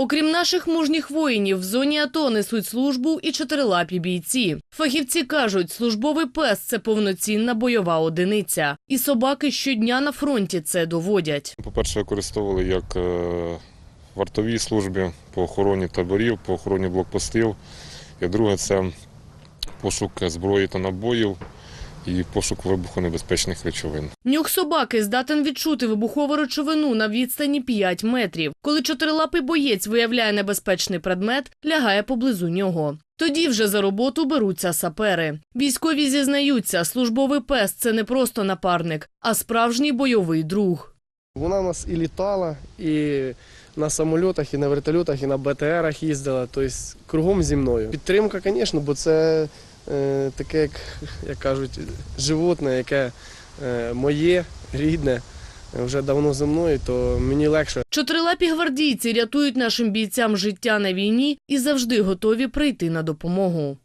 Окрім наших мужніх воїнів, в зоні АТО несуть службу і чотирилапі бійці. Фахівці кажуть, службовий пес це повноцінна бойова одиниця. І собаки щодня на фронті це доводять. По-перше, використовували як е, в вартовій службі по охороні таборів, по охороні блокпостів. І друге це пошук зброї та набоїв і пошук вибухонебезпечних речовин. Нюх собаки здатен відчути вибухову речовину на відстані 5 метрів. Коли чотирилапий боєць виявляє небезпечний предмет, лягає поблизу нього. Тоді вже за роботу беруться сапери. Військові зізнаються, службовий пес це не просто напарник, а справжній бойовий друг. Вона у нас і літала, і на самольотах, і на вертольотах, і на БТРах їздила, тобто кругом зі мною. Підтримка, звісно, бо це таке, як, як кажуть, животне, яке е, моє, рідне, е, вже давно зі мною, то мені легше. Чотирилапі гвардійці рятують нашим бійцям життя на війні і завжди готові прийти на допомогу.